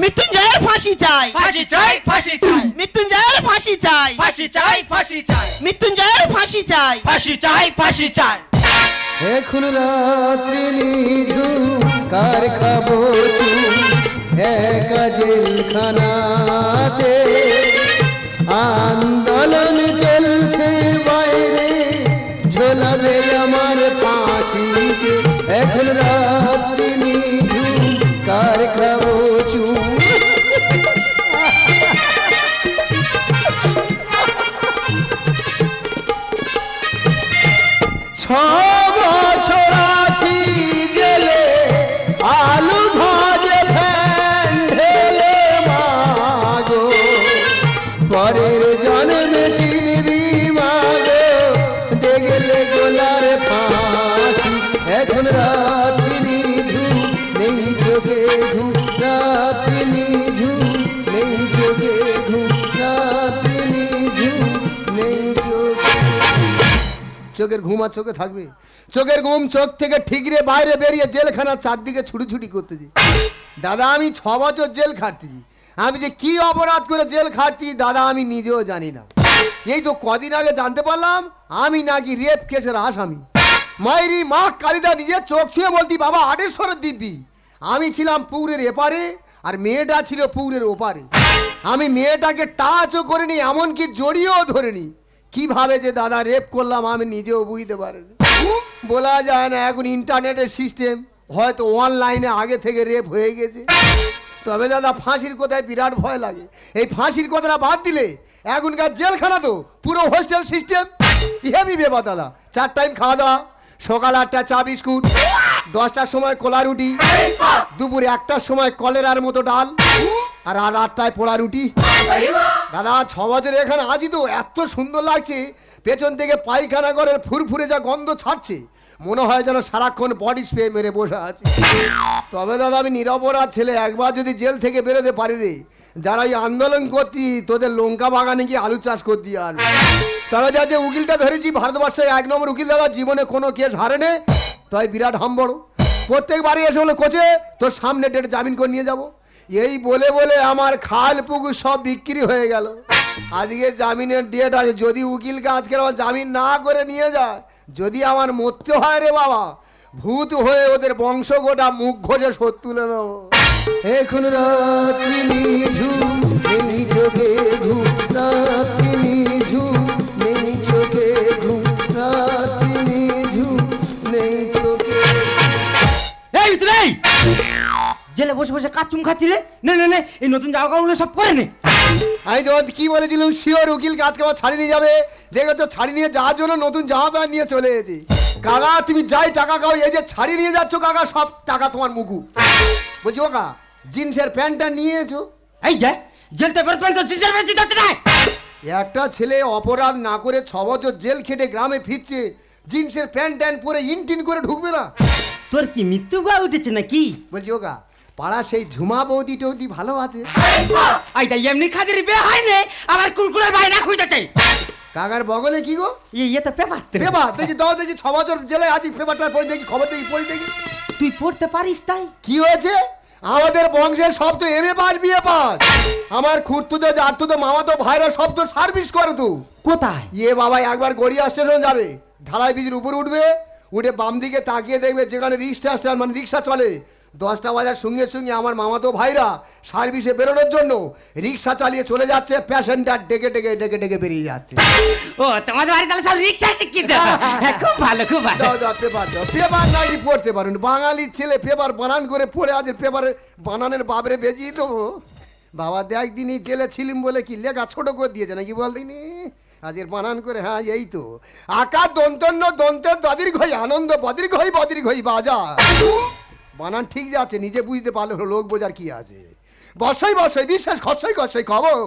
মৃত্যুঞ্জয়ের ফাঁসি চাই। ফাঁসি চাই ফাঁসি চাই। মৃত্যুঞ্জয়ের ফাঁসি চাই। ফাঁসি চাই ফাঁসি চাই। মৃত্যুঞ্জয়ের ফাঁসি চাই। ফাঁসি চাই ফাঁসি চাই। এখন রাত্রি নিধু কার খাব একা জেলখানাতে আন্দোলন চলছে ছ ঘুম আর চোখে থাকবে। চোখের ঘুম চোখ থেকে ঠিকরে বাইরে বেরিয়ে জেলখানার চারদিকে ছুটি করতেছি দাদা, আমি ছ বছর জেল খাটতেছি আমি যে কি অপরাধ করে জেল খাটছি দাদা, আমি নিজেও জানি না। এই তো কদিন আগে জানতে পারলাম, আমি নাকি রেপ কেসের আসামি। মায়েরি মা কালিদা নিজের চোখ ছুঁয়ে বলতি, বাবা, আটেশ্বরের দিব্যি। আমি ছিলাম পুকুরের এপারে, আর মেয়েটা ছিল পুকুরের ওপারে। আমি মেয়েটাকে টাচও করিনি, এমনকি জড়িয়েও ধরে ধরিনি। কীভাবে যে দাদা রেপ করলাম আমি নিজেও বুঝতে পারিনি। বলা যায় না, এখন ইন্টারনেটের সিস্টেম হয়তো অনলাইনে আগে থেকে রেপ হয়ে গেছে। তবে দাদা, ফাঁসির কোথায় বিরাট ভয় লাগে। এই ফাঁসির কথাটা বাদ দিলে এখনকার জেলখানা তো পুরো হোস্টেল সিস্টেম হেভি ব্যাপার দাদা? চার টাইম খাওয়া দাওয়া, সকাল আটটা চা বিস্কুট, দশটার সময় কলা রুটি, দুপুর একটার সময় কলেরার মতো ডাল, আর আর আটটায় পোড়া রুটি। দাদা ছ বছর এখানে আজই তো, এত সুন্দর লাগছে। পেছন থেকে পায়খানা ঘরের ফুরফুরে যা গন্ধ ছাড়ছে। মনে হয় যেন সারাক্ষণ বডি স্প্রে মেরে বসে আছে। তবে দাদা, আমি নিরপরাধ ছেলে, একবার যদি জেল থেকে বেরোতে পারি রে, যারা এই আন্দোলন করতি, তোদের লঙ্কা বাগানে গিয়ে আলু চাষ করতি আর। তবে যা যে উকিলটা ধরেছি ভারতবর্ষে এক নম্বর উকিল দাদা, জীবনে কোনো কেস হারেনে, তাই বিরাট হাম বড়। প্রত্যেকবারই এসে বলে, কোচে, তোর সামনে ডেটে জামিন করে নিয়ে যাব। এই বলে বলে আমার খাল পুকুর সব বিক্রি হয়ে গেল। আজকে জামিনের ডেট আছে যদি উকিলকে আজকে আমার জামিন না করে নিয়ে যায় যদি আমার মরতে হয় রে বাবা ভূত হয়ে ওদের বংশ গোটা মুখ ঘষে শোধ তুলে নেব। এখন রাত্রি নিঝুম নেই চোখে ঘুম রাত্রি নিঝুম নেই চোখে ঘুম রাত্রি নিঝুম নেই চোখে এই তুই এই জেলে বসে বসে কাচুম খাচ্ছিলে? নে নে নে এই নতুন কাপড়গুলো সব করে নে। আমি তো কি বলেছিলাম? শিওর উকিল আজকে আমার ছাড়ি নিয়ে যাবে। দেখে তো ছাড়ি নিয়ে যাওয়ার জন্য নতুন জামা প্যান্ট নিয়ে চলে এসেছি। কাকা তুমি যাই টাকা খাও এই যে ছাড়ি নিয়ে যাচ্ছ কাকা সব টাকা তোমার মুকু বলছি ও কা জিন্সের প্যান্টটা নিয়েছো? এই যে জেলতে বেরোতে পারি তো জিসের বেশি যাচ্ছে না একটা ছেলে অপরাধ না করে ছ বছর জেল খেটে গ্রামে ফিরছে জিন্সের প্যান্ট ট্যান্ট পরে ইনটিন করে ঢুকবে না। তোর কি মৃত্যু গা উঠেছে নাকি? বলছি ও কা পাড়া সেই ঝুমা বৌদি টৌদি ভালো আছে। আই এমনি খাদের বিয়ে হয় না আবার কুরকুরের বাইনা খুঁজতেছে। কাকার বগলে কি গো? ইয়ে তো পেপার পেপার? দেখি দাও দেখি ছ বছর জেলে আছি পেপারটা পড়ে দেখি খবর দেখি পড়ি দেখি। তুই পড়তে পারিস তাই? কি হয়েছে? আমাদের বংশের সব তো এম এ পাস বিয়ে পাস। আমার খুঁড়তুতো জাতুতো মামাতো ভাইরা সব তো সার্ভিস করে তো। কোথায়? ইয়ে বাবা একবার গড়িয়া স্টেশন যাবে। ঢালাই ব্রিজের উপর উঠবে উঠে বাম দিকে তাকিয়ে দেখবে যেখানে রিক্সা স্ট্যান্ড মানে রিক্সা চলে। দশটা বাজার সঙ্গে সঙ্গে আমার মামাতো ভাইরা সার্ভিসে বেরোনোর জন্য রিক্সা চালিয়ে চলে যাচ্ছে প্যাসেঞ্জার ডেকে ডেকে ডেকে ডেকে বেরিয়ে যাচ্ছে। ও তোমাদের বাড়ি তাহলে সব রিক্সা শিখিয়ে দেবো? হ্যাঁ, খুব ভালো খুব ভালো। দাও দাও পেপার দাও। পেপার নাকি পড়তে পারুন বাঙালির ছেলে পেপার বানান করে পড়ে আজ পেপারে বানানের বাবরে বেজিয়ে দেবো। বাবা দেখ দিনই জেলে ছিলিম বলে কি লেখা ছোট করে দিয়েছে নাকি বল দিনি? আজের বানান করে হ্যাঁ এই তো। আকার দন্তন্য দন্তের দাদির ঘই আনন্দ বদির ঘই বদির ঘই বাজা। বানান ঠিক যাচ্ছে নিজে বুঝতে পারলে লোক বোঝার কি আছে। বসই বসই, বিশ্বাস খসই খসই খবর।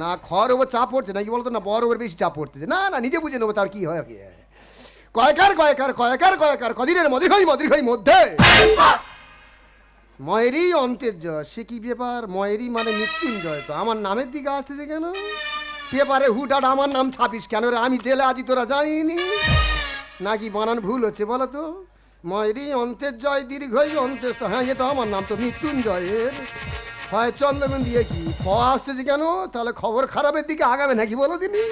না খর ওপর চাপ পড়ছে নাকি বলতো না, বড় ওপর বেশি চাপ পড়তেছে? না না, নিজে বুঝে নেব তার কি হয় কি হয়। কয়কার কয়কার কয়কার কয়কার, কদিনের মদির হই মদির হই, মধ্যে। ময়েরই অন্তের জয়, সে কি ব্যাপার ময়েরই মানে মৃত্যুঞ্জয় তো। আমার নামের দিকে আসতেছে কেন? পেপারে হুটাট আমার নাম ছাপিস কেন রে? আমি জেলে আছি, তোরা জানিনি নাকি বানান ভুল হচ্ছে বলো তো মায়েরি অন্তের জয় দীর্ঘই অন্তের হ্যাঁ এ তো আমার নাম তো মৃত্যুঞ্জয়ের। হয় চন্দ্রবিন দিয়ে কি প আসতেছি কেন? তাহলে খবর খারাপের দিকে আগাবে নাকি বলো দিনি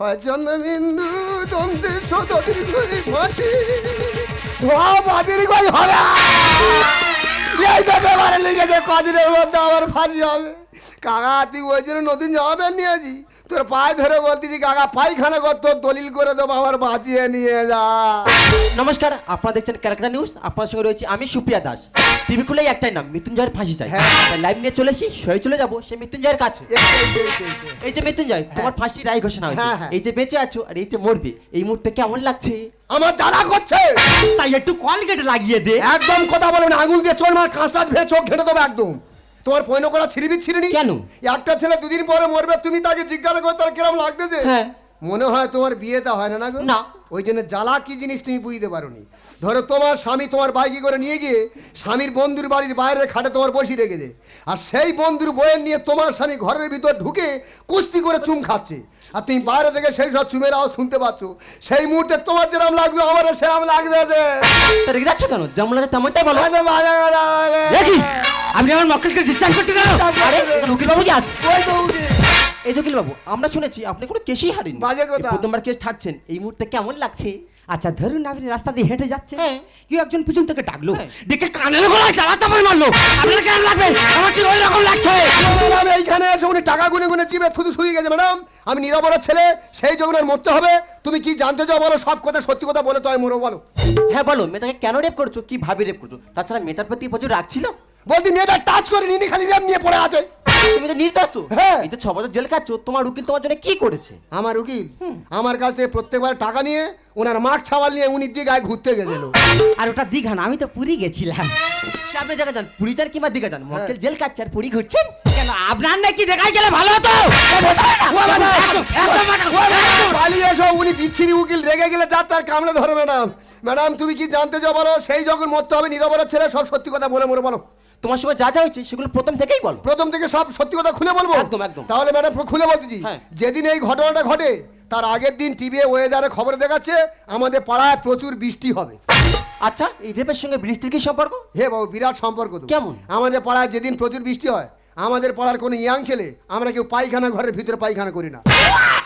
হয় চন্দ্রবিন্দু দন্তে শত দীর্ঘই ফাঁসি। কই হবে। এই তো ব্যাপারে লিখেছে, কদিনের মধ্যে আবার ফাঁসি হবে। কাকা, তুই ওই জন্য জামা প্যান্ট নিয়েছি তোর পায়ে ধরে বলতেছি কাকা পায়খানা কর তোর দলিল করে দেবো আমার বাঁচিয়ে নিয়ে যা। নমস্কার আপনারা দেখছেন ক্যালকাটা নিউজ। আপনার সঙ্গে রয়েছে আমি সুপ্রিয়া দাস। টিভি খুলেই একটাই নাম মৃত্যুঞ্জয়ের ফাঁসি চাই। হ্যাঁ। লাইভ নিয়ে চলে এসি সয়ে চলে যাব সে মৃত্যুঞ্জয়ের কাছে। এই, যে মৃত্যুঞ্জয় তোমার ফাঁসি রায় ঘোষণা হয়েছে। হ্যাঁ, হ্যাঁ। এই যে বেঁচে আছো আর এই যে মরবে এই মুহূর্তে কেমন লাগছে? আমার জ্বালা করছে। তাই একটু কলগেট লাগিয়ে দে। একদম কথা বলবে না আঙুল দিয়ে চোর মার কাঁচটা ভেঙে চোখ ঘেটে দেবো একদম। তোমার পয়ন করা ছিড়বি ছিড়নি কেন? একটা ছেলে দুদিন পরে মরবে তুমি তাকে জিজ্ঞাসা করো তার কিরম লাগতেছে হ্যাঁ। মনে হয় তোমার বিয়েটা হয় না না গো না। ওই জন্য জ্বালা কি জিনিস তুমি বুঝতে পারোনি ধরো তোমার স্বামী তোমার বাইকে করে নিয়ে গিয়ে স্বামীর বন্ধুর বাড়ির বাইরে খাটে তোমার বসি রেখে দে আর সেই বন্ধুর বইয়ের নিয়ে তোমার স্বামী ঘরের ভিতর ঢুকে কুস্তি করে চুম খাচ্ছে আর তুমি বাইরে থেকে সেই সব চুমের আওয়াজ শুনতে পাচ্ছ। সেই মুহূর্তে তোমার যেরকম লাগছে আমার সেরকম লাগছে রেগে যাচ্ছ কেন? লাগে তেমনটাই বলো। আপনি আমার মক্কেলকে ডিসচার্জ করতে এখানে উকিল বাবু কি আছে ওই তো এই যে বাবু আমরা শুনেছি আপনি কোনো কেসই হারেন বাজে কথা। এই প্রথমবার কেস ছাড়ছেন এই মুহূর্তে কেমন লাগছে? আচ্ছা ধরুন আপনি রাস্তা দিয়ে হেঁটে যাচ্ছে হ্যাঁ। কেউ একজন পিছন থেকে ডাকলো। হ্যাঁ। ডেকে কানের গলায় চালা চাপাই মারলো। আপনার কেমন লাগবে? আমার ঠিক ওই রকম লাগছে ম্যাডাম এইখানে এসে উনি টাকা গুনে গুনে চিবে থুতু শুয়ে গেছে ম্যাডাম। আমি নিরাপরাধ ছেলে সেই যখন আর মরতে হবে। তুমি কি জানতে চাও বলো? সব কথা সত্যি কথা বলে তো আমি মরো বলো। হ্যাঁ বলো। মেয়েটাকে কেন রেপ করছ? কি ভাবে রেপ করছ? তাছাড়া মেয়েটার প্রতি প্রচুর রাখছিল বলতি মেয়েটা টাচ করে নিনি খালি র্যাম নিয়ে পড়ে আছে। তুমি তো নির্দোষ তো হ্যাঁ। এই তো ছ বছর জেল কাটছো তোমার উকিল তোমার জন্য কি করেছে আমার উকিল আমার কাছ থেকে প্রত্যেকবার টাকা নিয়ে ওনার মাঠ ছাওয়াল নিয়ে উনি দিয়ে গায়ে ঘুরতে গেছিল আর ওটা দীঘা না আমি তো পুরী গেছিলাম সে আপনি জায়গা যান পুরী যান কিংবা দিঘা যান মক্কেল জেল কাটছে আর পুরী ঘুরছেন কেন আপনার নাকি দেখাই গেলে ভালো হতো। পালিয়ে এসো উনি বিচ্ছিরি উকিল রেগে গেলে যার তার কামড়ে ধরে ম্যাডাম ম্যাডাম তুমি কি জানতে চাও বলো সেই যখন মরতে হবে নিরাপরাধ ছেলে সব সত্যি কথা বলে মরে বলো তোমার সঙ্গে যা যা হয়েছে সেগুলো প্রথম থেকেই বলো প্রথম থেকে সব সত্যি কথা খুলে বলব একদম, একদম। তাহলে ম্যাডাম খুলে বলতেছি হ্যাঁ। যেদিন এই ঘটনাটা ঘটে তার আগের দিন টিভি ওয়েদারে খবর দেখাচ্ছে আমাদের পাড়ায় প্রচুর বৃষ্টি হবে আচ্ছা এই রেপের সঙ্গে বৃষ্টির কি সম্পর্ক হে বাবু বিরাট সম্পর্ক তো কেমন? আমাদের পাড়ায় যেদিন প্রচুর বৃষ্টি হয় আমাদের পাড়ার কোনো ইয়াং ছেলে আমরা কেউ পায়খানা ঘরের ভিতরে পায়খানা করি না।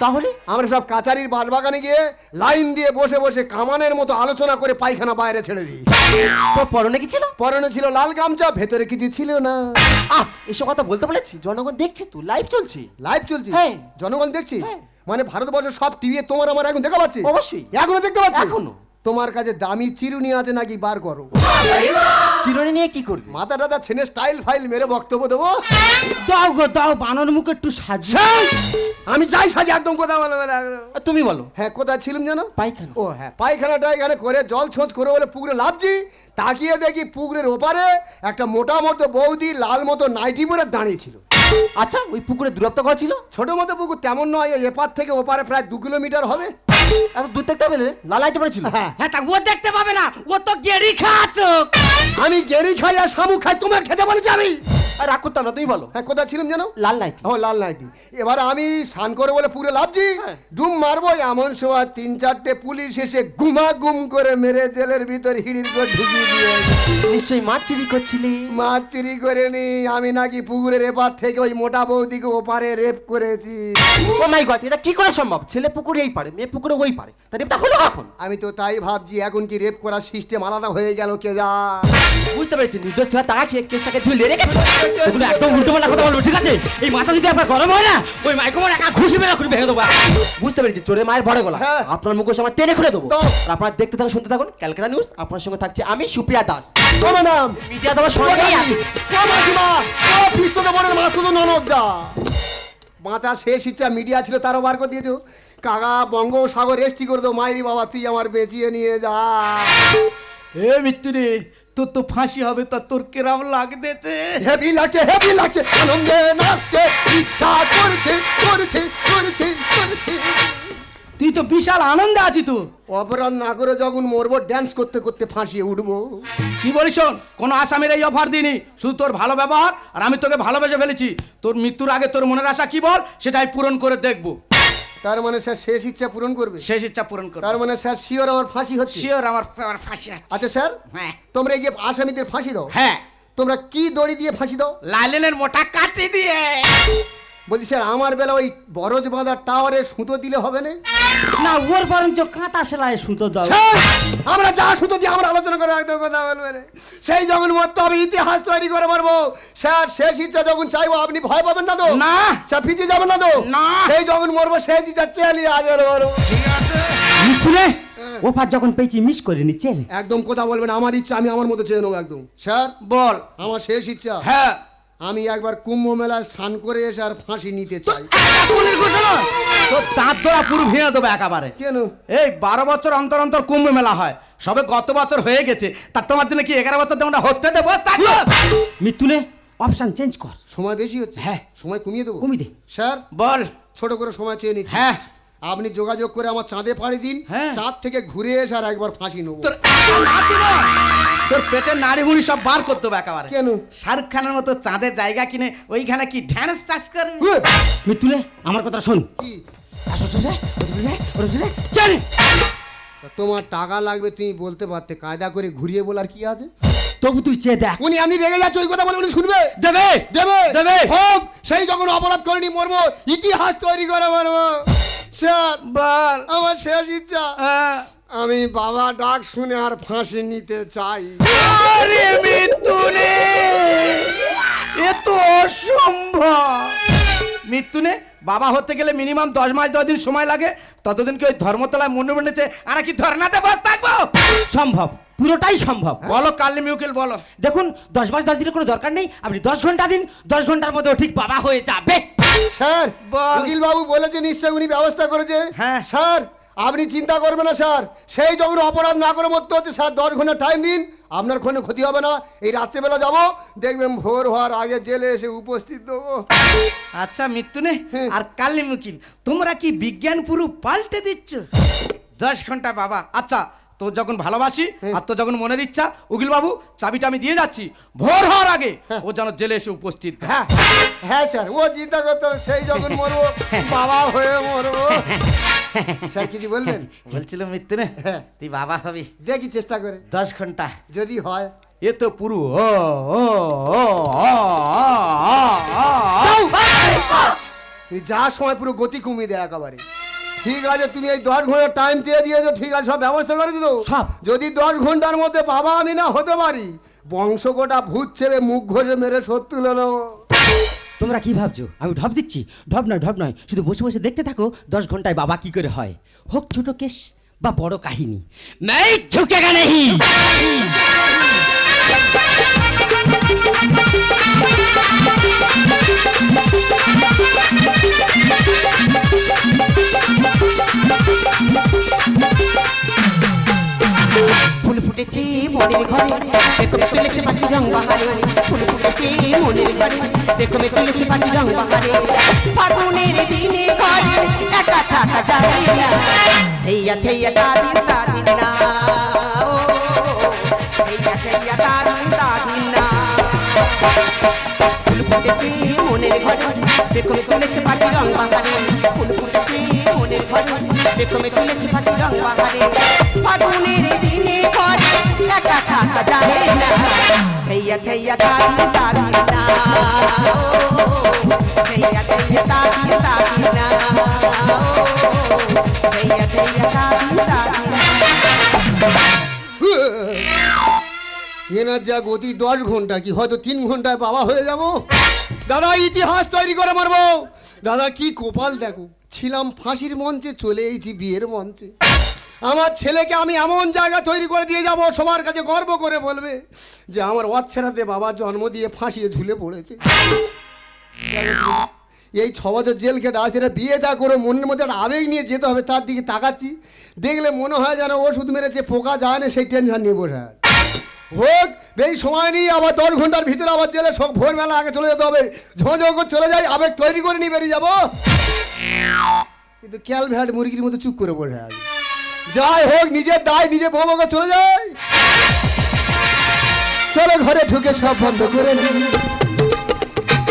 তাহলে? আমরা সব কাচারির বাগানে গিয়ে লাইন দিয়ে বসে বসে কামানের মতো আলোচনা করে পায়খানা বাইরে ছেড়ে দিই। তো পরনে কি ছিল? পরনে ছিল লাল গামছা ভেতরে কিছু ছিল না। আহ এসব কথা বলতে বলেছি? জনগণ দেখছে তো লাইভ চলছে। লাইভ চলছে? হ্যাঁ। জনগণ দেখছি? হ্যাঁ। মানে ভারতবর্ষের সব টিভি তোমার আমার এখন দেখা পাচ্ছি? অবশ্যই। এখনও দেখতে পাচ্ছি? এখনও। তোমার কাছে দামি চিরুনি আছে নাকি বার করো। চিরুনি নিয়ে কি করবে? মাথা টাথা ছেনে স্টাইল ফাইল মেরে বক্তব্য দেবো। দাও গো দাও বানর মুখে একটু ছাই! আমি চাই সাজি একদম কথা বলো তুমি বলো। হ্যাঁ কোথায় ছিলাম জানো? পায়খানা। ও হ্যাঁ পায়খানাটা এখানে করে জল ছোঁচ করে বলে পুকুরে লাভছি তাকিয়ে দেখি পুকুরের ওপারে একটা মোটা মতো বৌদি লাল মতো নাইটি পরে দাঁড়িয়ে ছিল। আচ্ছা ওই পুকুরে দূরত্ব কত ছিল? ছোট মতো পুকুর তেমন নয় এপার থেকে ওপারে প্রায় দু কিলোমিটার হবে। এত দূর দেখতে পেলে লালাইতে পারেছিল। হ্যাঁ। হ্যাঁ তা ও দেখতে পাবে না। ও তো গেড়ি খাচ্ছো। আমি গেড়ি খাই আর শামুক খাই তোমার খেতে বলেছি আমি। আর রাগ করতাম না তুমি বলো। হ্যাঁ কোথায় ছিলাম জানো লাল নাইটি। ও লাল নাইটি। এবার আমি স্নান করে বলে পুরো লাভছি। হ্যাঁ। ডুম মারবো এমন সময় তিন চারটে পুলিশ এসে গুমা গুম করে মেরে জেলের ভিতর হিড়ির করে ঢুকিয়ে দিয়ে নিশ্চয়ই মাছ চুরি করছিলে? মাছ চুরি করে নি আমি নাকি পুকুরের এপার থেকে ওই মোটা বৌদিকে ওপারে রেপ করেছি। ও মাই গড এটা কি করে সম্ভব? ছেলে পুকুরে এই পারে মেয়ে পুকুরে ওই পারে। তা রেপটা হলো কখন? আমি তো তাই ভাবছি এখন কি রেপ করার সিস্টেম আলাদা হয়ে গেল কে যা বুঝতে পেরেছি নির্দোষ ছেলে টাকা খেয়ে কেসটাকে ঝুলিয়ে রেখেছে? এগুলো একদম উল্টো পাল্টা কথা বলব ঠিক আছে? এই মাথা যদি আপনার গরম হয় না ওই মাইক্রোমোর একা ঘুষি মেরে খুলে ভেঙে দেবো। বুঝতে পেরেছি চোরের মায়ের বড় গলা। হ্যাঁ। আপনার মুখোশ আমার টেনে খুলে দেবো। দাও। আপনারা দেখতে থাকুন শুনতে থাকুন ক্যালকাটা নিউজ। আপনার সঙ্গে থাকছে আমি সুপ্রিয়া দাস। নাম মিডিয়া তোমার। বাঁচা শেষ ইচ্ছা মিডিয়া ছিল তারও বার করে দিয়েছ কাকা বঙ্গোসাগর রেস্টি করে দাও। মাইরি বাবা তুই আমার বেঁচিয়ে নিয়ে যা। এ মৃত্যু রে তোর তো ফাঁসি হবে তা তোর কেরাম লাগতেছে। হেভি লাগছে হেভি লাগছে আনন্দে নাচতে। ইচ্ছা করছে করছে করছে করছে। তুই তো বিশাল আনন্দে আছি তো। অপরাধ না করে যখন মরবো ড্যান্স করতে করতে ফাঁসিয়ে উঠবো। কি বলিস কোনো আসামের এই অফার দিনি শুধু তোর ভালো ব্যবহার আর আমি তোকে ভালোবেসে ফেলেছি। তোর মৃত্যুর আগে তোর মনের আশা কি বল সেটাই পূরণ করে দেখব। তার মানে স্যার শেষ ইচ্ছা পূরণ করবে। শেষ ইচ্ছা পূরণ করবে। তার মানে স্যার শিওর আমার ফাঁসি হচ্ছে। শিওর আমার আমার ফাঁসি আছে আচ্ছা স্যার হ্যাঁ। তোমরা এই যে আসামিদের ফাঁসি দাও। হ্যাঁ। তোমরা কি দড়ি দিয়ে ফাঁসি দাও? লালেনের মোটা কাচি দিয়ে। বলছি স্যার আমার বেলা ওই বরজ বাঁধা টাওয়ারে সুতো দিলে হবে না? না ওর বরঞ্চ কাঁটা সেলাই সুতো দাও। আমরা যা সুতো দিয়ে আমরা আলোচনা করে একদম কথা বলবে না। সেই যখন মরতে হবে ইতিহাস তৈরি করে মারবো। স্যার শেষ ইচ্ছা যখন চাইব আপনি ভয় পাবেন না তো? না। স্যার পিছিয়ে যাবেন না তো? না। সেই যখন মরবো শেষ ইচ্ছা আজের মরবো। মিথুনে ওপার যখন পেয়েছি মিস করে নিচ্ছে একদম কথা বলবেন আমার ইচ্ছা আমি আমার মতো চেয়ে নেব একদম। স্যার বল। আমার শেষ ইচ্ছা। হ্যাঁ। আমি একবার কুম্ভ মেলায় স্নান করে এসে আর ফাঁসি নিতে চাই। তোর দাঁত ধরা পুরো ভেঙে দেবো একেবারে। কেন? এই বারো বছর অন্তর অন্তর কুম্ভ মেলা হয়। সবে গত বছর হয়ে গেছে। তার তোমার জন্য কি এগারো বছর তোমরা হতে দেবো? মিথুনে অপশন চেঞ্জ কর। সময় বেশি হচ্ছে? হ্যাঁ। সময় কমিয়ে দেবো? কমিয়ে দে। স্যার বল। ছোট করে সময় চেয়ে নিচ্ছি। হ্যাঁ। আপনি যোগাযোগ করে আমার চাঁদে পাড়ি দিন। হ্যাঁ। চাঁদ থেকে ঘুরে এসে আর একবার ফাঁসি নেব। তোর পেটের নাড়ি মুড়ি সব বার করতে হবে একেবারে। কেন? শাহরুখ খানের মতো চাঁদের জায়গা কিনে ওইখানে কি ঢ্যান্স চাষ করবি মিথুনে আমার কথা শোন। তোমার টাকা লাগবে তুমি বলতে পারতে কায়দা করে ঘুরিয়ে বলার কি আছে? তবু তুই চেয়ে দেখ। উনি আপনি রেগে যাচ্ছে ওই কথা বলে উনি শুনবে? দেবে! দেবে! দেবে। হোক সেই যখন অপরাধ করেনি মরবো ইতিহাস তৈরি করে মরবো। স্যার আমার শেষ ইচ্ছা। আহ, আমি বাবা ডাক শুনে আর ফাঁসি নিতে চাই। আরে মৃত্যুনে এ তো অসম্ভব! মৃত্যুনে বাবা হতে গেলে মিনিমাম দশ মাস দশ দিন সময় লাগে ততদিন কি ওই ধর্মতলায় মনে মনেছে আর কি ধর্নাতে বস থাকব? সম্ভব পুরোটাই সম্ভব। বলো কালি মিউকেল বলো। দেখুন দশ মাস দশ দিনের কোনো দরকার নেই আপনি দশ ঘণ্টা দিন দশ ঘণ্টার মধ্যে ঠিক বাবা হয়ে যাবে। স্যার। উকিল বাবু বলেছে নিশ্চয় উনি ব্যবস্থা করেছে। হ্যাঁ। স্যার আপনি চিন্তা করবেন না স্যার। সেই যখন অপরাধ না করে মরতে হচ্ছে স্যার। দশ ঘণ্টা টাইম দিন আপনার কোনো ক্ষতি হবে না। এই রাত্রেবেলা যাব দেখবেন ভোর হওয়ার আগে জেলে এসে উপস্থিত দেবো আচ্ছা মৃত্যুনে হ্যাঁ। আর কালি মুকিল তোমরা কি বিজ্ঞান পুরো পাল্টে দিচ্ছ? দশ ঘণ্টা বাবা। আচ্ছা তোর যখন ভালোবাসি হ্যাঁ। আর তোর যখন মনের ইচ্ছা উকিল বাবু চাবিটা আমি দিয়ে যাচ্ছি। ভোর হওয়ার আগে হ্যাঁ। ও যেন জেলে এসে উপস্থিত হ্যাঁ। হ্যাঁ স্যার ও চিন্তা করতো সেই যখন মরবো বাবা হয়ে মরবো। স্যার কিছু বলবেন? বলছিল মৃত্যুনে হ্যাঁ। তুই বাবা হবি। দেখি চেষ্টা করে। দশ ঘণ্টা। যদি হয়। এ তো পুরো ও ও ও ও, ও, ও, ও। তুমি যা সময় পুরো গতি কমিয়ে দেয় একেবারে। ঠিক আছে তুমি এই দশ ঘণ্টা টাইম দিয়ে দিয়েছ ঠিক আছে সব ব্যবস্থা করে দিত সব। যদি দশ ঘণ্টার মধ্যে বাবা আমি না হতে পারি বংশ গোটা ভূত ছেড়ে মুখ ঘষে মেরে সত্য লো তোমরা কি ভাবছ? আমি ঢপ দিচ্ছি? ঢপ নয় ঢপ নয় শুধু বসে বসে দেখতে থাকো দশ ঘন্টায় বাবা কি করে হয়। হোক ছোট কেশ বা বড় কাহিনী। ঝুঁকে গেলে ফুল ফুটেছে মনের ঘরে, দেখো মে তুলেছে পাখি রং বাহারে। ফুল ফাগুনের দিনে ঘরে একা থাকা যায় না। থেইয়া থেইয়া দাদিন দাদিন না ফুল ফুটেছে মনের ঘরে দেখো তুলেছে পাখি রং বাহারে ফুল ফুটেছে মনের ঘরে দেখো তুলেছে পাখি দিনে একা থাকা যায় না। খেয়া খেয়া দাদি দাদি এনার যা গতি দশ ঘণ্টা কি? হয়তো তিন ঘন্টায় বাবা হয়ে যাব। দাদা, ইতিহাস তৈরি করে মারবো। দাদা, কি কপাল দেখো, ছিলাম ফাঁসির মঞ্চে, চলে এইছি বিয়ের মঞ্চে। আমার ছেলেকে আমি এমন জায়গা তৈরি করে দিয়ে যাব, সবার কাছে গর্ব করে বলবে যে আমার অচ্ছেরাতে বাবা জন্ম দিয়ে ফাঁসিয়ে ঝুলে পড়েছে। এই ছ বছর জেল খেটে আসছে এটা বিয়ে দা করে মনের মধ্যে একটা আবেগ নিয়ে যেতে হবে, তার দিকে তাকাচ্ছি। দেখলে মনে হয় যেন ওষুধ মেরেছে, পোকা যায় না, সেই টেনশন নিয়ে বসে হোক বেশি সময় নিয়ে আবার দশ ঘণ্টার ভিতরে আবার জেলে সব ভোরবেলা আগে চলে যেতে হবে। ঝোঁঝো করে চলে যাই, আবেগ তৈরি করে নিয়ে বেরিয়ে যাব। কিন্তু ক্যালভ্যাট মুরগির মতো চুপ করে বসে আছে। যাই হোক, নিজের দায় নিজে বউকে চলে যায় চলো ঘরে ঢুকে সব বন্ধ করে দিই।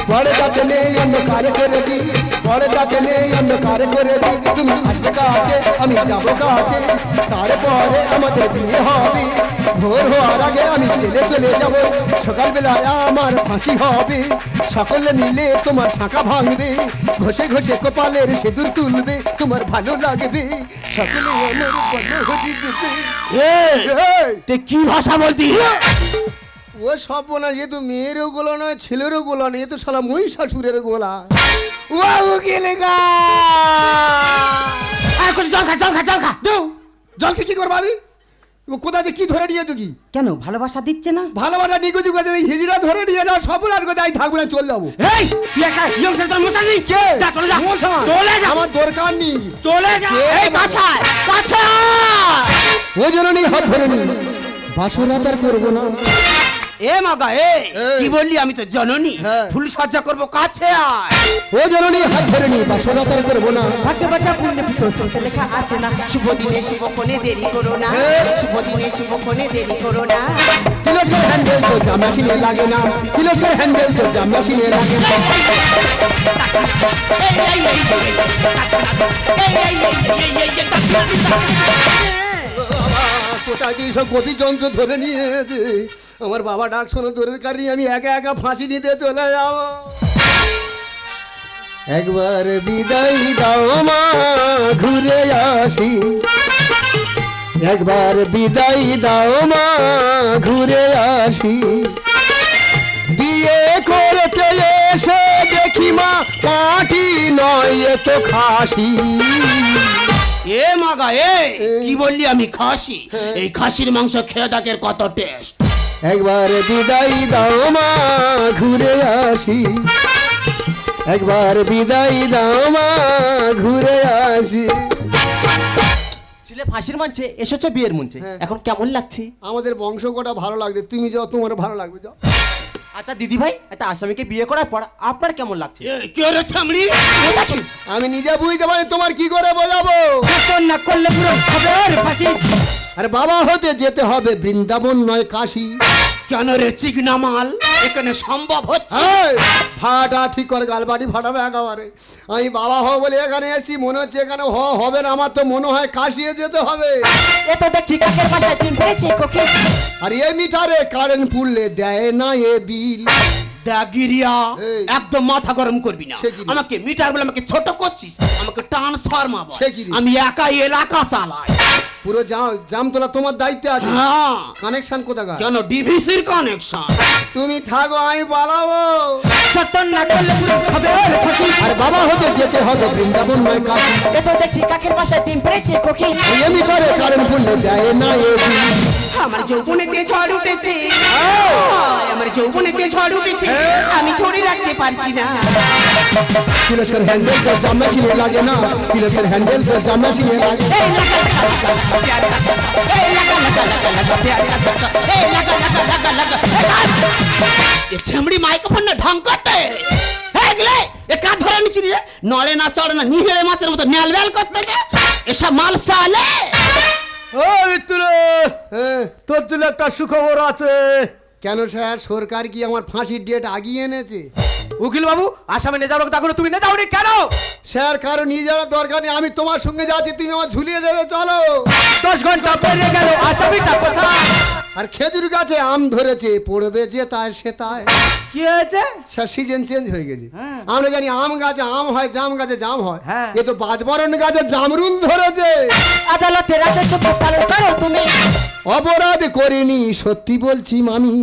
বড় কাছে নেই অন্ধকারে করে দিই। পর্দাকে নেই অন্ধকার করে দিই তুমি আসবে কাছে আমি যাব কাছে। তারপরে আমাদের বিয়ে হবে। ভোর হওয়ার আগে আমি চলে চলে যাব। সকালবেলায় আমার ফাঁসি হবে। সকলে মিলে তোমার শাঁখা ভাঙবে। ঘষে ঘষে কপালের সিঁদুর তুলবে তোমার ভালো লাগবে। সকলে আমার দেবে কি ভাষা বলতি? ও সব না এ মেয়েরও গোলা নয় ছেলেরও গোলা নেই এ তো শালা মহিষাসুরের গোলা। ও উকিল গা! জল খা জল খা জল খা। দেও জলকে কি করব আমি? ও কোথা দিয়ে কি ধরে নিয়ে কি? কেন ভালোবাসা দিচ্ছে না? ভালোবাসা নিকুতি কথা হিজড়া ধরে নিয়ে যাও সব আর কোথায়? থাকবে না চল যাব। এই তুই একটা ইয়ং সেন্টার মশাই নেই? কে? যা চলে যা। মশা? চলে যা। আমার দরকার নেই। চলে যা? এই বাসায় বাসায় ও জননী হাত ধরে নি বাসরাত করব না। এ মাগা এ কি বললি আমি তো জননী ফুল সজ্জা করব কাছে আয় ও জননী হাত ধরে নি বাসনাতার করব না ভাগ্যে বাটা পুণ্য পিতো লেখা আছে না শুভ দিনে শুভ কোণে দেরি করো না শুভ দিনে শুভ কোণে দেরি করো না তিলকের হ্যান্ডেল তো জামাশিলে লাগে না তিলকের হ্যান্ডেল তো জামাশিলে লাগে না কোথায় দিয়ে সব গতি যন্ত্র ধরে নিয়ে আমার বাবা ডাক শোনো দূরের কারণে আমি একা একা ফাঁসি নিতে চলে যাব। একবার বিদায় দাও মা ঘুরে আসি। একবার বিদায় দাও মা ঘুরে আসি। বিয়ে করতে এসে দেখি মা পাটি নয় তো খাসি। এ মাগা এ কি বললি আমি খাসি? এই খাসির মাংস খেয়ে ডাকের কত টেস্ট একবার বিদায় দাও মা ঘুরে আসি। একবার বিদায় দাও মা ঘুরে আসি। ছেলে ফাঁসির মঞ্চে এসেছ বিয়ের মঞ্চে। হ্যাঁ। এখন কেমন লাগছে? আমাদের বংশ কটা ভালো লাগবে তুমি যাও তোমার ভালো লাগবে যাও। আচ্ছা দিদি ভাই একটা আসামিকে বিয়ে করার পর আপনার কেমন লাগছে? কে ছামড়ি? আমি নিজে বুঝতে পারি তোমার কি করে বোঝাবো? না করলে পুরো খবর ফাঁসি। আরে বাবা হতে যেতে হবে বৃন্দাবন নয় কাশি। কেন রে চিকনা মাল এখানে সম্ভব হচ্ছে ফাটা ঠিক করে গালবাটি ফাটাবে একেবারে। আমি বাবা হব বলে এখানে এসি মনে হচ্ছে এখানে হ হবে না আমার তো মনে হয় কাশিয়ে যেতে হবে। আর এ মিটারে কারেন্ট পুড়লে দেয় না এ বিল। দাগিরিয়া। একদম মাথা গরম করবি না। আমাকে মিটার বলে আমাকে ছোট করছিস আমাকে ট্রান্সফার্মার আমি একাই এলাকা চালাই। পুরো জাম জাম তোলা তোমার দায়িত্বে আছে। হ্যাঁ। কানেকশন কোথাকার? কেন? ডিভিসির কানেকশন তুমি থাকো আমি পালাবো। শাসন না করলে পুরো খবর আর বাবা হতে যেতে হবে বৃন্দাবন নয় কাশি এ তো দেখছি কাকের বাসায় ডিম পেয়েছি কোকি ওই এ মিটারে কারেন্ট পুড়লে দেয় না এ আমার যৌবনেতে ঝড় উঠেছে হায়, আমার যৌবনেতে ঝড় উঠেছে আমি ধরে রাখতে পারছি না তিলকের হ্যান্ডেল তো জামাসিনে লাগে না তিলকের হ্যান্ডেল তো লাগে এই লাগা, লাগা, লাগা, প্যার কা এই লাগা, লাগা, লাগা, লাগা, প্যার কা এই লাগা, লাগা, লাগা, লাগা, এ ছেমড়ি মাইক্রোফোন না ঢং করতে এই গেলে এ ধরে নিচ্ছি রে নলে না চড়ে না নিহেড়ে মাছের মতো নেলবেল করতেছে এসব মাল সালে ও হ্যাঁ তোর জন্য একটা সুখবর আছে। কেন স্যার? সরকার কি আমার ফাঁসির ডেট আগিয়ে এনেছে? উকিল বাবু আসামে নিয়ে যাওয়ার কথা করে তুমি না যাওনি কেন? স্যার কারও নিয়ে যাওয়ার দরকার নেই আমি তোমার সঙ্গে যাচ্ছি তুমি আমার ঝুলিয়ে দেবে চলো। দশ ঘণ্টা পেরিয়ে গেল আসামিটা কোথায়? আর খেজুর গাছে আম ধরেছে পড়বে যে তাই সে তাই কি হয়েছে? স্যার সিজন চেঞ্জ হয়ে গেছে। হ্যাঁ। আমরা জানি আম গাছে আম হয় জাম গাছে জাম হয়। হ্যাঁ। এ তো বাজবরণ গাছে জামরুল ধরেছে। আদালতের আদেশ তো পালন করো তুমি। অপরাধ করিনি সত্যি বলছি মামি।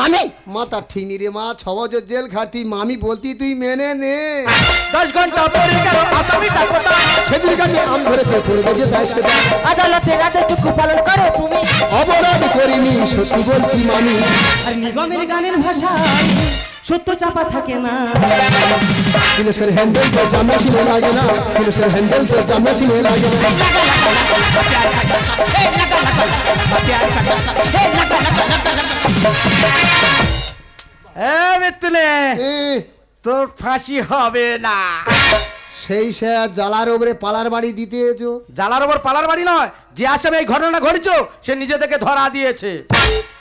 মামি। মাতা ঠিনি রে মা ছ বছর জেল খাটি মামি বলতি তুই মেনে নে। দশ ঘণ্টা পেরিয়ে গেল আসামিটা কোথায়? খেজুর গাছে আম ধরেছে যে তাই সে তাই। আদালতের পালন করো তুমি। অপরাধ করিনি সত্যি বলছি মামি। আর নিগমের গানের সত্য চাপা থাকে না। তিলকের হ্যান্ডেল তো জামাসিনে লাগে না। তিলকের হ্যান্ডেল তো লাগে না এই লাগা, লাগা, লাগা, প্যার কা? ছক্কা। এই লাগা, লাগা, লাগা, লাগা। এ মিত্তুলে তোর ফাঁসি হবে না। সেই স্যার জ্বালার ওপরে পালার বাড়ি দিতে এসো জালার ওপর পালার বাড়ি নয় যে আসামি এই ঘটনা ঘটেছ সে নিজে থেকে ধরা দিয়েছে।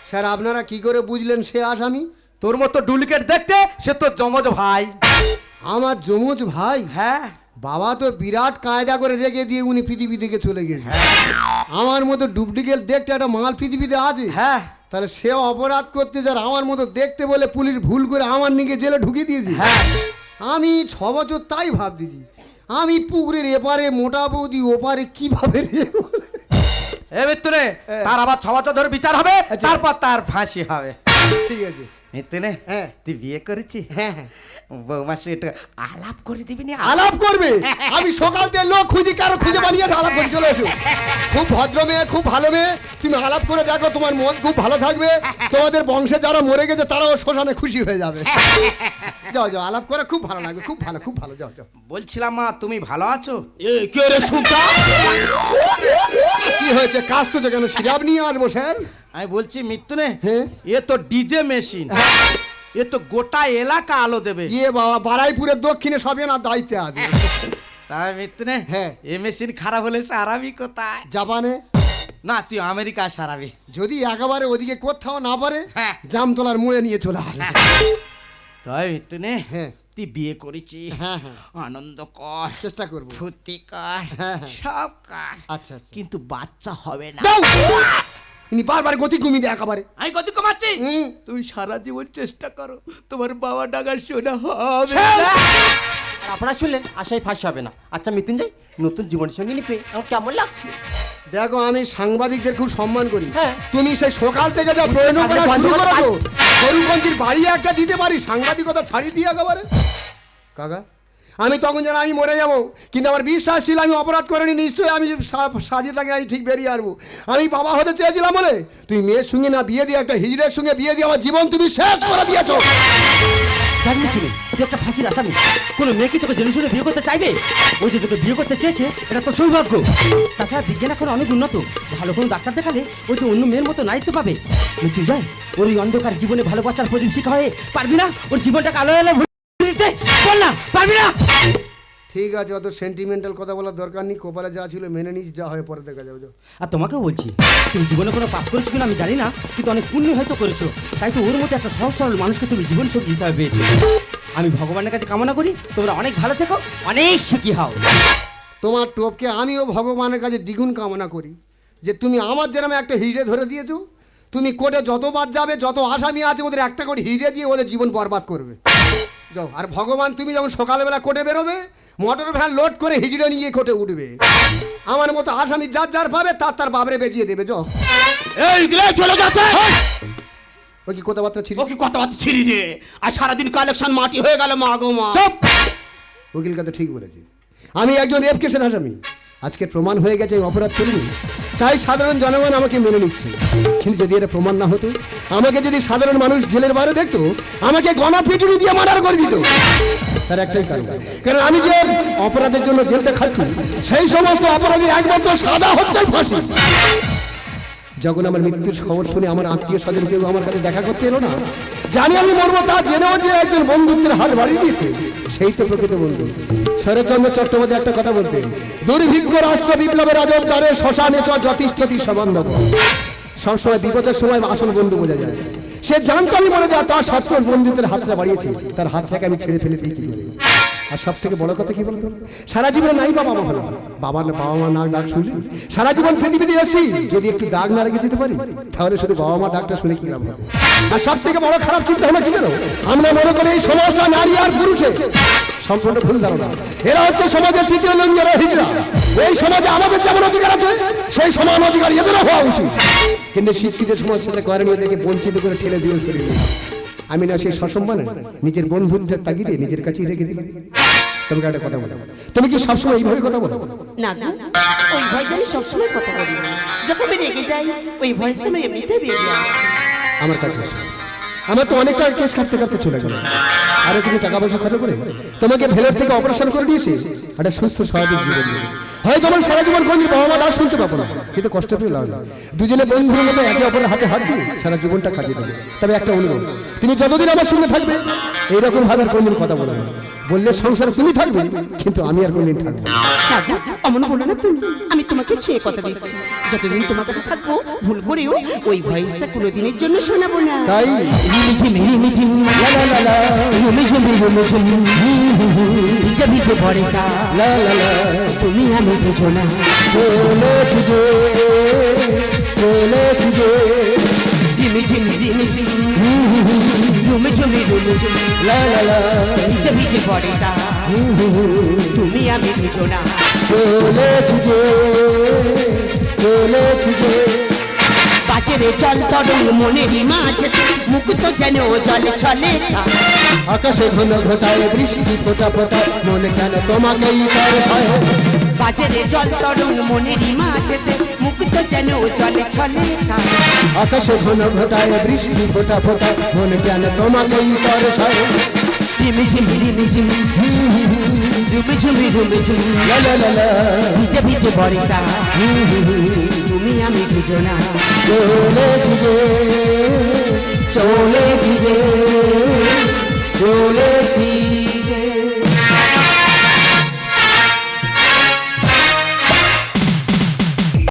স্যার আপনারা কি করে বুঝলেন সে আসামি? তোর মতো ডুপ্লিকেট দেখতে সে তোর জমজ ভাই। আমার যমুজ ভাই? হ্যাঁ। বাবা তো বিরাট কায়দা করে রেখে দিয়ে উনি পৃথিবী থেকে চলে গেছে। আমার মতো ডুপ্লিকেট দেখতে একটা মাল পৃথিবীতে আছে? হ্যাঁ। তাহলে সে অপরাধ করতে যার আমার মতো দেখতে বলে পুলিশ ভুল করে আমার নিকে জেলে ঢুকিয়ে দিয়েছে? হ্যাঁ। আমি ছ বছর তাই ভাবতেছি। আমি পুকুরের এপারে মোটা বৌদি ওপারে কীভাবে রে এ মৃত্যুনে তার আবার ছ বছর ধরে বিচার হবে আচ্ছা। তারপর তার ফাঁসি হবে। ঠিক আছে। মৃত্যুনে হ্যাঁ। তুই বিয়ে করেছি হ্যাঁ বৌমার সঙ্গে একটু আলাপ করে দিবি না আলাপ করবে আমি সকাল থেকে লোক খুঁজি কারও খুঁজে বানিয়ে আলাপ করে চলে এসো খুব ভদ্র মেয়ে খুব ভালো মেয়ে তুমি আলাপ করে দেখো তোমার মন খুব ভালো থাকবে তোমাদের বংশে যারা মরে গেছে তারাও শ্মশানে খুশি হয়ে যাবে যাও যাও আলাপ করে খুব ভালো লাগবে খুব ভালো খুব ভালো যাও যাও বলছিলাম মা তুমি ভালো আছো এ কে রে সুটা কি হয়েছে কাজ তো কেন সিরাপ নিয়ে আসব স্যার আমি বলছি মৃত্যুনে হ্যাঁ। এ তো ডিজে মেশিন এ তো গোটা এলাকা আলো দেবে। ইয়ে বাবা বারাইপুরের দক্ষিণে সবে না দায়িত্বে আছে। তাই মৃত্যুনে হ্যাঁ। এ মেশিন খারাপ হলে সারাবি কোথায়? জাপানে? না তুই আমেরিকা সারাবি। যদি একেবারে ওদিকে কোথাও না পারে হ্যাঁ। জামতলার মুড়ে নিয়ে চলে আসবে। তাই মৃত্যুনে হ্যাঁ। তুই বিয়ে করেছি। হ্যাঁ হ্যাঁ। আনন্দ কর চেষ্টা করব। ফুর্তি কর হ্যাঁ, হ্যাঁ। সব কাজ আচ্ছা আচ্ছা। কিন্তু বাচ্চা হবে না। ইনি বারবার গতি কমিয়ে দেয় একেবারে। আমি কত কমাচ্ছি? তুমি সারা জীবন চেষ্টা করো তোমার বাবা ডাকার শোনা হবে! আপনারা শুনলেন আশাই ফাঁস হবে না। আচ্ছা মৃত্যুঞ্জয় নতুন জীবনের সঙ্গে নিপে আমার কেমন লাগছে? দেখো আমি সাংবাদিকদের খুব সম্মান করি। হ্যাঁ। তুমি সেই সকাল থেকে যা প্রয়োজন করা শুরু করো তো। বাড়ি একটা দিতে পারি সাংবাদিকতা ছাড়িয়ে দিয়ে একেবারে। কাকা আমি তখন যেন আমি মরে যাব। কিন্তু আমার বিশ্বাস ছিল আমি অপরাধ করিনি, নিশ্চয়ই আমি সাজিয়ে থাকে আমি ঠিক বেরিয়ে আসব। আমি বাবা হতে চেয়েছিলাম বলে, তুই মেয়ের সঙ্গে না বিয়ে দিয়ে, একটা হিজড়ের সঙ্গে বিয়ে দিয়ে আমার জীবন তুমি শেষ করে দিয়েছ। তুমি তুই একটা ফাঁসির আসামি। কোনো মেয়ে কি তোকে জেনে শুনে বিয়ে করতে চাইবে? ওই যে তোকে বিয়ে করতে চেয়েছে, এটা তো সৌভাগ্য। তাছাড়া বিজ্ঞান এখন অনেক উন্নত। ভালো কোনো ডাক্তার দেখালে ওই যে অন্য মেয়ের মতো নাইতে পাবে। মৃত্যুঞ্জয় ওর ওই অন্ধকার জীবনে ভালোবাসার প্রদীপ শিখা হয়ে পারবি না? ওর জীবনটাকে আলো আলো না পারবি না? ঠিক আছে অত সেন্টিমেন্টাল কথা বলার দরকার নেই কপালে যা ছিল মেনে নিস যা হয় পরে দেখা যাবে। আর তোমাকেও বলছি তুমি জীবনে কোনো পাপ করেছ কিনা আমি জানি না কিন্তু অনেক পুণ্য হয়তো করেছ। তাই তো ওর মতো একটা সহজ সরল মানুষকে তুমি জীবন সঙ্গী হিসাবে পেয়েছ। আমি ভগবানের কাছে কামনা করি তোমরা অনেক ভালো থেকো অনেক সুখী হও। তোমার টোপকে আমিও ভগবানের কাছে দ্বিগুণ কামনা করি যে তুমি আমার যেরকম একটা হিজড়ে ধরে দিয়েছ তুমি কোর্টে যতবার যাবে যত আসামি আছে ওদের একটা করে হিরে দিয়ে ওদের জীবন বরবাদ করবে। যাও আর ভগবান তুমি যখন সকালবেলা কোর্টে বেরোবে মোটর ভ্যান লোড করে হিজড়ে নিয়ে কোর্টে উঠবে। আমার মতো আসামি যার যার পাবে তার তার বাবরে বেজিয়ে দেবে যাও। এই দিলে চলে যাচ্ছে ওই কি কথাবার্তা ছিল? ও কি কথাবার্তা ছিড়ি রে? আর সারাদিন কালেকশন মাটি হয়ে গেল মা গো মা। চুপ! উকিলকে তো ঠিক বলেছে। আমি একজন কেসের আসামি। আজকে প্রমাণ হয়ে গেছে অপরাধ করিনি। তাই সাধারণ জনগণ আমাকে মেনে নিচ্ছে। কিন্তু যদি এটা প্রমাণ না হতো, আমাকে যদি সাধারণ মানুষ জেলের বাইরে দেখতো, আমাকে গণপিটুনি দিয়ে মার্ডার করে দিত। তার একটাই কারণ। কারণ আমি যে অপরাধের জন্য জেলটা খাচ্ছি, সেই সমস্ত অপরাধী একমাত্র সাদা হচ্ছে ফাঁসি। যখন আমার মৃত্যুর খবর শুনে আমার আত্মীয় স্বজন কেউ আমার কাছে দেখা করতে এলো না, জানি আমি মরবো তা জেনেও যে একজন বন্ধুত্বের হাত বাড়িয়ে দিয়েছে, সেই তো প্রকৃত বন্ধু। শরৎচন্দ্র চট্টোপাধ্যায় একটা কথা বলতেন, দুর্ভিক্ষ রাষ্ট্র বিপ্লবের আজব দ্বারে শ্মশানে চ যথেষ্টতি সবান্ধব সবসময় বিপদের সময় আসল বন্ধু বোঝা যায়। সে জানতো আমি মরে যা তার সত্তর বন্ধুত্বের হাতটা বাড়িয়েছে, তার হাতটাকে আমি ছেড়ে ফেলে করে? আর সব থেকে বড় কথা কি বলতো? সারা জীবনে নাই বাবা মা হলো। না, বাবা মা না ডাক শুনলি? সারা জীবন পৃথিবীতে এসি যদি একটু দাগ না রেখে যেতে পারি, তাহলে শুধু বাবা মা ডাকটা শুনে কি লাভ আর সব থেকে বড় খারাপ চিন্তা হলো কি জানো? আমরা মনে করি এই সমাজটা নারী আর পুরুষে সম্পূর্ণ ভুল ধারণা। এরা হচ্ছে সমাজের তৃতীয় লিঙ্গ যারা হিজড়া। এই সমাজে আমাদের যেমন অধিকার আছে, সেই সমান অধিকার এদেরও হওয়া উচিত। কিন্তু শিক্ষিত সমাজ সেটা করেনি ওদেরকে বঞ্চিত করে ঠেলে দিয়ে করে আমি না সেই সসম্মানে নিজের বন্ধুত্বের তাগিদে নিজের কাছেই রেখে দিই তোমাকে একটা কথা বলো। তুমি কি সবসময় এইভাবে কথা বলো? না না ওই ভয়েস আমি সবসময় কথা বলি যখন আমি রেগে যাই ওই ভয়েস আমি এমনিতে বেরিয়ে আমার কাছে এসো আমার তো অনেকটা কেস কাটতে কাটতে চলে গেল। আরও কিছু টাকা পয়সা খরচ করে তোমাকে ভেলোর থেকে অপারেশন করে দিয়েছে। একটা সুস্থ স্বাভাবিক জীবন দেবে হয়তো আমার সারা জীবন কোনদিন বাবা মা ডাক শুনতে পাবো না। কিন্তু কষ্ট পেয়ে লাভ না দুজনে বন্ধুর মতো একে অপরের হাতে হাত দিয়ে সারা জীবনটা কাটিয়ে দেবে। তবে একটা অনুরোধ তুমি যতদিন আমার সঙ্গে থাকবে এইরকম ভাবে আর কোনদিন কথা বলবে না। বললে সংসারে তুমি থাকবে কিন্তু আমি আর কোনদিন থাকব না। দাদা অমন বলো না তুমি। আমি তোমাকে ছুঁয়ে কথা দিচ্ছি। যতদিন তোমার কাছে থাকব ভুল করেও ওই ভয়েসটা কোনোদিনের জন্য শোনাবো না। তাই? রিমিঝিমি রিমিঝিমি লা লা লা লা, রিমিঝিমি রিমিঝিমি ভিজে ভিজে বর্ষা লা লা লা, তুমি আমি দুজনা চলেছি যে চলেছি যে। রিমিঝিমি রিমিঝিমি রিমিঝিমি রিমিঝিমি লা লা লা, ভিজে ভিজে বর্ষা তুমি আমি দুজনা চলেছি যে চলেছি যে বাজারে জল তরুণ মনেরই মাঝে। মুক্ত যেন জলে ছলে আকাশে ঘন ঘটায় বৃষ্টি ফোটা ফোটা। মনে কেন তোমাকেই তার ভয়? বাজারে জল তরুণ মনেরই মাঝে মুক্ত যেন জলে ছলে আকাশে ঘন ঘটায় বৃষ্টি ফোটা ফোটা মনে কেন তোমাকেই তার ভয় রিমিঝিমি রিমিঝিমি রিমিঝিমি রিমিঝিমি ভিজে ভিজে তুমি আমি দুজনা চলেছি যে চলেছি যে চলে